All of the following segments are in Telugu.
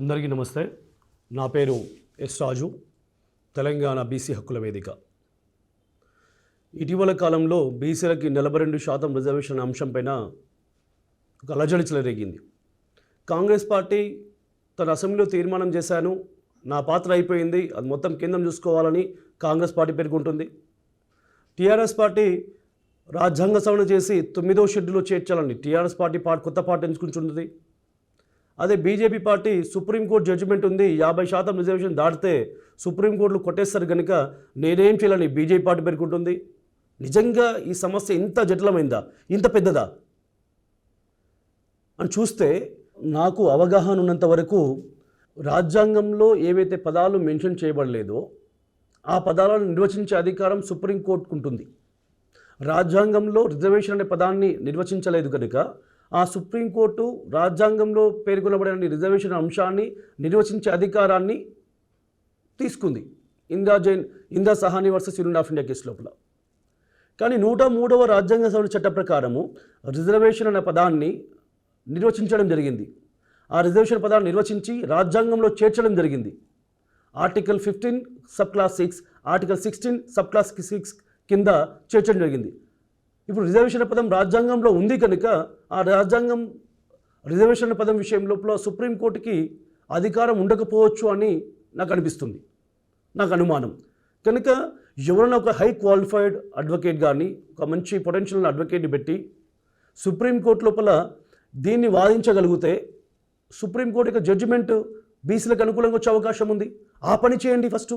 అందరికీ నమస్తే. నా పేరు ఎస్ రాజు తెలంగాణ బీసీ హక్కుల వేదిక. ఇటీవల కాలంలో బీసీలకి నలభై రెండు శాతం రిజర్వేషన్ అంశంపైన ఒక అలజడి చెలరేగింది. కాంగ్రెస్ పార్టీ తన అసెంబ్లీలో తీర్మానం చేశాను. నా పాత్ర అయిపోయింది. అది మొత్తం కేంద్రం చూసుకోవాలని కాంగ్రెస్ పార్టీ పేర్కొంటుంది. టీఆర్ఎస్ పార్టీ రాజ్యాంగ సవరణ చేసి తొమ్మిదో షెడ్యూల్లో చేర్చాలని టీఆర్ఎస్ పార్టీ పార్టీ కొత్త పార్టీ ఎంచుకుంటుంది అదే బీజేపీ పార్టీ సుప్రీంకోర్టు జడ్జిమెంట్ ఉంది. యాభై శాతం రిజర్వేషన్ దాటితే సుప్రీంకోర్టులు కొట్టేస్తారు కనుక నేనేం చేయాలని బీజేపీ పార్టీ పేర్కొంటుంది? నిజంగా ఈ సమస్య ఇంత జటిలమైందా? ఇంత పెద్దదా? అని చూస్తే నాకు అవగాహన ఉన్నంత వరకు రాజ్యాంగంలో ఏవైతే పదాలు మెన్షన్ చేయబడలేదో ఆ పదాలను నిర్వచించే అధికారం సుప్రీంకోర్టుకు ఉంటుంది రాజ్యాంగంలో రిజర్వేషన్ అనే పదాన్ని నిర్వచించలేదు కనుక ఆ సుప్రీంకోర్టు రాజ్యాంగంలో పేర్కొనబడిన రిజర్వేషన్ అంశాన్ని నిర్వచించే అధికారాన్ని తీసుకుంది. Indra Jain Indra Sawhney versus union of India case లోపల. కానీ నూట మూడవ రాజ్యాంగ సవరణ చట్ట ప్రకారము రిజర్వేషన్ అనే పదాన్ని నిర్వచించడం జరిగింది. ఆ రిజర్వేషన్ పదాన్ని నిర్వచించి రాజ్యాంగంలో చేర్చడం జరిగింది. Article fifteen sub clause six article sixteen sub clause six కింద చేర్చడం జరిగింది. ఇప్పుడు రిజర్వేషన్ పదం రాజ్యాంగంలో ఉంది కనుక ఆ రాజ్యాంగం రిజర్వేషన్ పదం విషయం లోపల సుప్రీంకోర్టుకి అధికారం ఉండకపోవచ్చు అని నాకు అనిపిస్తుంది. నాకు అనుమానం. కనుక ఎవరైనా ఒక హై క్వాలిఫైడ్ అడ్వకేట్ కానీ ఒక మంచి పొటెన్షియల్ అడ్వకేట్ని పెట్టి సుప్రీంకోర్టు లోపల దీన్ని వాదించగలిగితే సుప్రీంకోర్టు యొక్క జడ్జిమెంట్ బీసీలకు అనుకూలంగా వచ్చే అవకాశం ఉంది. ఆ పని చేయండి ఫస్ట్.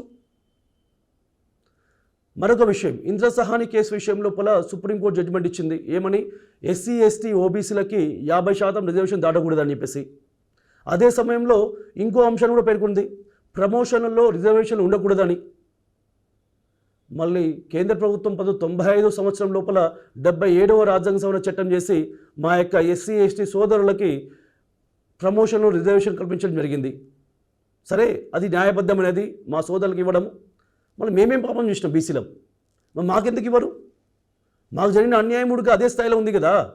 మరొక విషయం. ఇంద్ర సహాని కేసు విషయం లోపల సుప్రీంకోర్టు జడ్జిమెంట్ ఇచ్చింది. ఏమని? ఎస్సీ ఎస్టీ ఓబీసీలకి యాభై శాతం రిజర్వేషన్ దాటకూడదని చెప్పేసి. అదే సమయంలో ఇంకో అంశాన్ని కూడా పేర్కొంది. ప్రమోషన్లలో రిజర్వేషన్ ఉండకూడదని. మళ్ళీ కేంద్ర ప్రభుత్వం పది తొంభై ఐదో సంవత్సరం లోపల డెబ్బై ఏడవ రాజ్యాంగ సవరణ చట్టం చేసి మా యొక్క ఎస్సీ ఎస్టీ సోదరులకి ప్రమోషన్లో రిజర్వేషన్ కల్పించడం జరిగింది. సరే అది న్యాయబద్ధమైనది. మా సోదరులకు ఇవ్వడం మళ్ళీ మేమేం పాపం చేసినాం బీసీలం? మరి మాకెందుకు ఇవ్వరు? మాకు జరిగిన అన్యాయం ఉడికి అదే స్థాయిలో ఉంది కదా.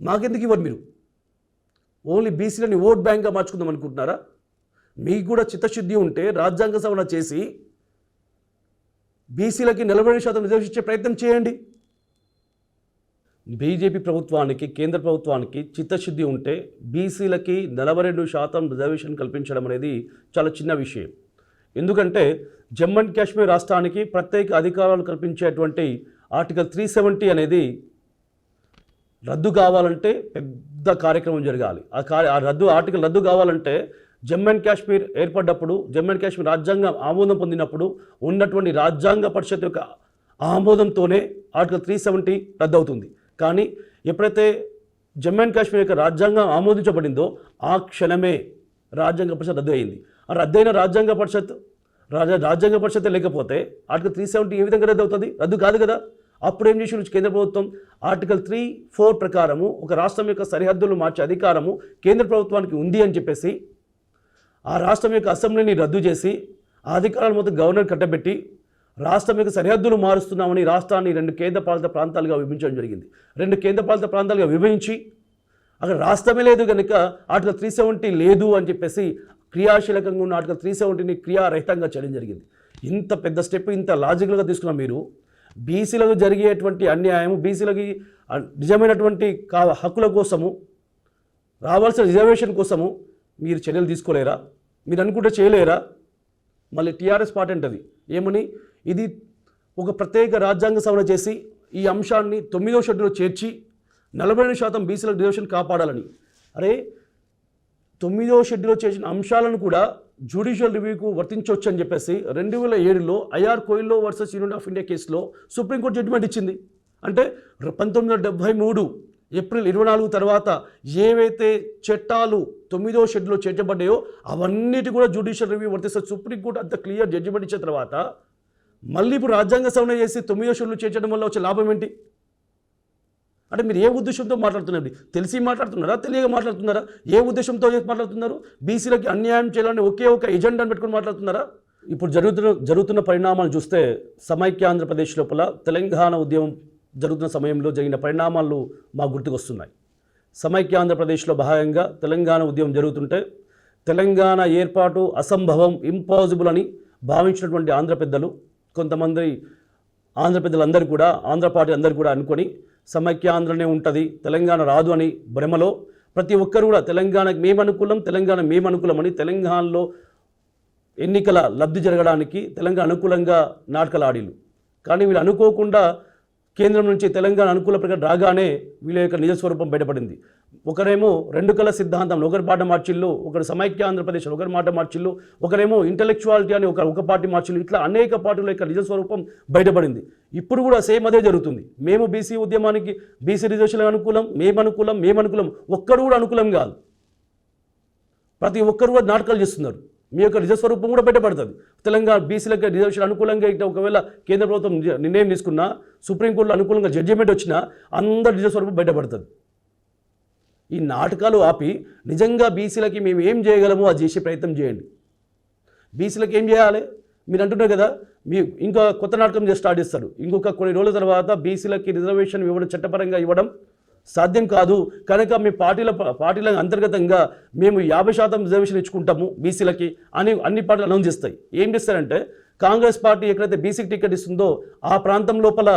మాకెందుకు ఇవ్వరు మీరు? ఓన్లీ బీసీలని ఓట్ బ్యాంక్గా మార్చుకుందాం అనుకుంటున్నారా? మీకు కూడా చిత్తశుద్ధి ఉంటే రాజ్యాంగ సవరణ చేసి బీసీలకి నలభై శాతం రిజర్వేషన్ ఇచ్చే ప్రయత్నం చేయండి. బీజేపీ ప్రభుత్వానికి కేంద్ర ప్రభుత్వానికి చిత్తశుద్ధి ఉంటే బీసీలకి నలభై రెండు శాతం రిజర్వేషన్ కల్పించడం అనేది చాలా చిన్న విషయం. ఎందుకంటే జమ్మూ అండ్ కాశ్మీర్ రాష్ట్రానికి ప్రత్యేక అధికారాలు కల్పించేటువంటి ఆర్టికల్ త్రీ సెవెంటీ అనేది రద్దు కావాలంటే పెద్ద కార్యక్రమం జరగాలి. ఆ కార్య ఆ రద్దు ఆర్టికల్ రద్దు కావాలంటే జమ్మూ అండ్ కాశ్మీర్ ఏర్పడ్డప్పుడు జమ్మూ అండ్ కాశ్మీర్ రాజ్యాంగం ఆమోదం పొందినప్పుడు ఉన్నటువంటి రాజ్యాంగ పరిషత్ యొక్క ఆమోదంతోనే ఆర్టికల్ త్రీ సెవెంటీ రద్దు అవుతుంది కానీ ఎప్పుడైతే జమ్మూ అండ్ కాశ్మీర్ యొక్క రాజ్యాంగం ఆమోదించబడిందో ఆ క్షణమే రాజ్యాంగ పరిషత్ రద్దు అయింది. రద్దయిన రాజ్యాంగ పరిషత్ రాజా రాజ్యాంగ పరిషత్ లేకపోతే ఆర్టికల్ త్రీ సెవెంటీ ఏ విధంగా రద్దు అవుతుంది? రద్దు కాదు కదా. అప్పుడు ఏం చేసి కేంద్ర ప్రభుత్వం ఆర్టికల్ త్రీ ఫోర్ ప్రకారము ఒక రాష్ట్రం యొక్క సరిహద్దులు మార్చే అధికారము కేంద్ర ప్రభుత్వానికి ఉంది అని చెప్పేసి ఆ రాష్ట్రం యొక్క అసెంబ్లీని రద్దు చేసి ఆ అధికారాలు మొత్తం గవర్నర్ కట్టబెట్టి రాష్ట్రం యొక్క సరిహద్దులు మారుస్తున్నామని రాష్ట్రాన్ని రెండు కేంద్రపాలిత ప్రాంతాలుగా విభజించడం జరిగింది. రెండు కేంద్రపాలిత ప్రాంతాలుగా విభజించి అక్కడ రాష్ట్రమే లేదు కనుక ఆర్టికల్ త్రీ సెవెంటీ లేదు అని చెప్పేసి క్రియాశీలకంగా ఉన్న ఆర్టికల్ త్రీ సెవెంటీని క్రియారహితంగా చేయడం జరిగింది. ఇంత పెద్ద స్టెప్ ఇంత లాజికల్గా తీసుకున్న మీరు బీసీలకు జరిగేటువంటి అన్యాయం బీసీలకి నిజమైనటువంటి కా హక్కుల కోసము రావాల్సిన రిజర్వేషన్ కోసము మీరు చర్యలు తీసుకోలేరా? మీరు అనుకుంటే చేయలేరా? మళ్ళీ టీఆర్ఎస్ పార్టీ అంటది. ఏమని? ఇది ఒక ప్రత్యేక రాజ్యాంగ సవరణ చేసి ఈ అంశాన్ని తొమ్మిదో షెడ్యూల్లో చేర్చి నలభై రెండు శాతం బీసీల రిజర్వేషన్ కాపాడాలని. అరే తొమ్మిదో షెడ్యూల్లో చేసిన అంశాలను కూడా జ్యుడిషియల్ రివ్యూకు వర్తించవచ్చు అని చెప్పేసి రెండు వేల ఏడులో I R Coelho versus Union of India కేసులో సుప్రీంకోర్టు జడ్జిమెంట్ ఇచ్చింది. అంటే పంతొమ్మిది వందల డెబ్బై మూడు ఏప్రిల్ ఇరవై నాలుగు తర్వాత ఏవైతే చట్టాలు తొమ్మిదో షెడ్యూల్లో చేర్చబడ్డాయో అవన్నిటి కూడా జ్యుడిషియల్ రివ్యూ వర్తిస్తుంది సుప్రీంకోర్టు అంత క్లియర్ జడ్జిమెంట్ ఇచ్చిన తర్వాత మళ్ళీ ఇప్పుడు రాజ్యాంగ సవరణ చేసి తొమ్మిదో షెడ్యూల్ చేర్చడం వల్ల వచ్చే లాభం ఏంటి? అంటే మీరు ఏ ఉద్దేశంతో మాట్లాడుతున్నారు? తెలిసి మాట్లాడుతున్నారా? తెలియక మాట్లాడుతున్నారా? ఏ ఉద్దేశంతో మాట్లాడుతున్నారు? బీసీలకి అన్యాయం చేయాలని ఒకే ఒక ఎజెండాను పెట్టుకుని మాట్లాడుతున్నారా? ఇప్పుడు జరుగుతున్న జరుగుతున్న పరిణామాలు చూస్తే సమైక్య ఆంధ్రప్రదేశ్ లోపల తెలంగాణ ఉద్యమం జరుగుతున్న సమయంలో జరిగిన పరిణామాలు మా గుర్తుకొస్తున్నాయి. సమైక్య ఆంధ్రప్రదేశ్లో భాగంగా తెలంగాణ ఉద్యమం జరుగుతుంటే తెలంగాణ ఏర్పాటు అసంభవం ఇంపాసిబుల్ అని భావించినటువంటి ఆంధ్ర పెద్దలు కొంతమంది ఆంధ్ర పెద్దలందరూ కూడా ఆంధ్ర పార్టీ అందరూ కూడా అనుకొని సమైక్యాంధ్రనే ఉంటుంది. తెలంగాణ రాదు అని భ్రమలో ప్రతి ఒక్కరు కూడా తెలంగాణకు మేము అనుకూలం తెలంగాణ మేము అనుకూలం అని తెలంగాణలో ఎన్నికల లబ్ధి జరగడానికి తెలంగాణ అనుకూలంగా నాటకాలు ఆడిలు కానీ వీళ్ళు అనుకోకుండా కేంద్రం నుంచి తెలంగాణ అనుకూల ప్రకటన రాగానే వీళ్ళ యొక్క నిజస్వరూపం బయటపడింది. ఒకరేమో రెండు కళ సిద్ధాంతంలో ఒకరి పాట మార్చిల్లు ఒకరు సమైక్య ఆంధ్రప్రదేశ్ ఒకరి మాట మార్చిల్లు ఒకరేమో ఇంటలెక్చువాలిటీ అని ఒక ఒక పార్టీ మార్చిల్లు ఇట్లా అనేక పార్టీల యొక్క నిజస్వరూపం బయటపడింది. ఇప్పుడు కూడా సేమ్ అదే జరుగుతుంది. మేము బీసీ ఉద్యమానికి బీసీ రిజర్వేషన్లకు అనుకూలం మేము అనుకూలం మేము అనుకూలం ఒక్కరు కూడా అనుకూలం కాదు. ప్రతి ఒక్కరు కూడా నాటకాలు చేస్తున్నారు. మీ యొక్క నిజస్వరూపం కూడా బయటపడుతుంది. తెలంగాణ బీసీలకు రిజర్వేషన్ అనుకూలంగా ఇట్లా ఒకవేళ కేంద్ర ప్రభుత్వం నిర్ణయం తీసుకున్నా సుప్రీంకోర్టులో అనుకూలంగా జడ్జిమెంట్ వచ్చినా అందరి నిజస్వరూపం బయటపడుతుంది. ఈ నాటకాలు ఆపి నిజంగా బీసీలకి మేము ఏం చేయగలమో అది చేసే ప్రయత్నం చేయండి. బీసీలకు ఏం చేయాలి? మీరు అంటున్నారు కదా మీ ఇంకా కొత్త నాటకం స్టార్ట్ చేస్తారు. ఇంకొక కొన్ని రోజుల తర్వాత బీసీలకి రిజర్వేషన్ ఇవ్వడం చట్టపరంగా ఇవ్వడం సాధ్యం కాదు. కనుక మీ పార్టీల పార్టీల అంతర్గతంగా మేము యాభై శాతం రిజర్వేషన్ ఇచ్చుకుంటాము బీసీలకి అని అన్ని పార్టీలు అనౌన్స్ చేస్తాయి. ఏం చేస్తారంటే కాంగ్రెస్ పార్టీ ఎక్కడైతే బీసీకి టికెట్ ఇస్తుందో ఆ ప్రాంతం లోపల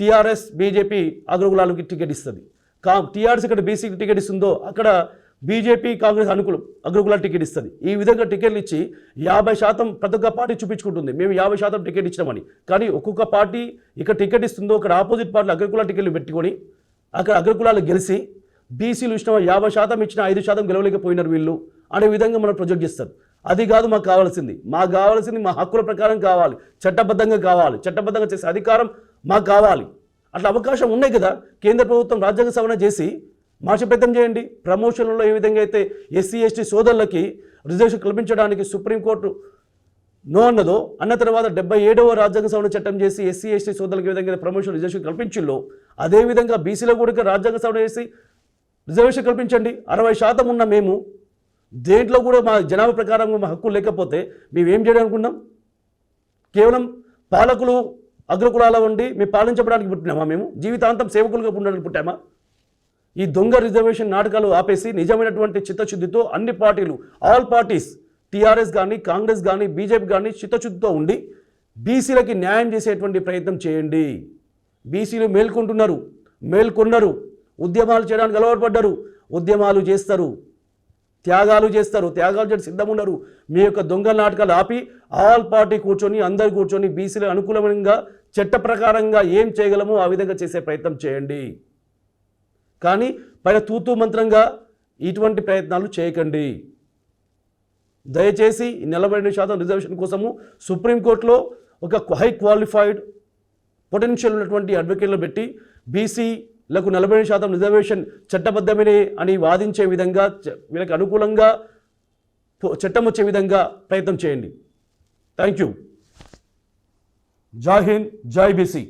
టీఆర్ఎస్ బీజేపీ అగ్రకులాలకి టికెట్ ఇస్తుంది. కా టీఆర్ఎస్ ఇక్కడ బీసీకి టికెట్ ఇస్తుందో అక్కడ బీజేపీ కాంగ్రెస్ అనుకూలం అగ్రకుల టికెట్ ఇస్తుంది. ఈ విధంగా టికెట్లు ఇచ్చి యాభై శాతం ప్రతి ఒక్క పార్టీ చూపించుకుంటుంది. మేము యాభై శాతం టికెట్ ఇచ్చినామని. కానీ ఒక్కొక్క పార్టీ ఇక్కడ టికెట్ ఇస్తుందో ఇక్కడ ఆపోజిట్ పార్టీలు అగ్రకుల టికెట్లు పెట్టుకొని అక్కడ అగ్రకులాలు గెలిచి బీసీలు ఇచ్చిన యాభై శాతం ఇచ్చిన ఐదు శాతం గెలవలేకపోయినారు వీళ్ళు. అనే విధంగా మనం ప్రొజెక్ట్ చేస్తారు. అది కాదు మాకు కావాల్సింది. మాకు కావాల్సింది మా హక్కుల ప్రకారం కావాలి. చట్టబద్ధంగా కావాలి. చట్టబద్ధంగా చేసే అధికారం మాకు కావాలి. అట్లా అవకాశం ఉన్నాయి కదా. కేంద్ర ప్రభుత్వం రాజ్యాంగ సవరణ చేసి మార్చి చేయండి. ప్రమోషన్లలో ఏ విధంగా అయితే ఎస్సీ ఎస్టీ సోదరులకి రిజర్వేషన్ కల్పించడానికి సుప్రీంకోర్టు నో అన్నదో అన్న తర్వాత డెబ్బై ఏడవ రాజ్యాంగ సవరణ చట్టం చేసి ఎస్సీ ఎస్టీ సోదరులకు ఏ విధంగా ప్రమోషన్ రిజర్వేషన్ కల్పించిందో అదేవిధంగా బీసీలో కూడా రాజ్యాంగ సవరణ చేసి రిజర్వేషన్ కల్పించండి. అరవై శాతం ఉన్న మేము దేంట్లో కూడా మా జనాభా ప్రకారం మా హక్కు లేకపోతే మేము ఏం చేయడం అనుకున్నాం కేవలం పాలకులు అగ్రకులాల ఉండి మేము పాలించడానికి పుట్టినామా మేము? జీవితాంతం సేవకులుగా ఉండడానికి పుట్టామా? ఈ దొంగ రిజర్వేషన్ నాటకాలు ఆపేసి నిజమైనటువంటి చిత్తశుద్ధితో అన్ని పార్టీలు ఆల్ పార్టీస్ టీఆర్ఎస్ కానీ కాంగ్రెస్ కానీ బీజేపీ కానీ చిత్తశుద్ధితో ఉండి బీసీలకి న్యాయం చేసేటువంటి ప్రయత్నం చేయండి. బీసీలు మేల్కొంటున్నారు మేల్కొన్నారు ఉద్యమాలు చేయడానికి అలవాటు పడ్డారు ఉద్యమాలు చేస్తారు త్యాగాలు చేస్తారు త్యాగాలు చేయడం సిద్ధమున్నారు ఉండరు మీ యొక్క దొంగ నాటకాలు ఆపి ఆల్ పార్టీ కూర్చొని అందరు కూర్చొని బీసీల అనుకూలంగా చట్ట ప్రకారంగా ఏం చేయగలమో ఆ విధంగా చేసే ప్రయత్నం చేయండి. కానీ పైన తూతూ మంత్రంగా ఇటువంటి ప్రయత్నాలు చేయకండి. దయచేసి నలభై రెండు శాతం రిజర్వేషన్ కోసము సుప్రీంకోర్టులో ఒక హై క్వాలిఫైడ్ పొటెన్షియల్ ఉన్నటువంటి అడ్వకేట్లు పెట్టి బీసీలకు నలభై శాతం రిజర్వేషన్ చట్టబద్ధమే అని వాదించే విధంగా చ- వీళ్ళకి అనుకూలంగా చట్టం వచ్చే విధంగా ప్రయత్నం చేయండి. థ్యాంక్ యూ జై హింద్ జై బీసీ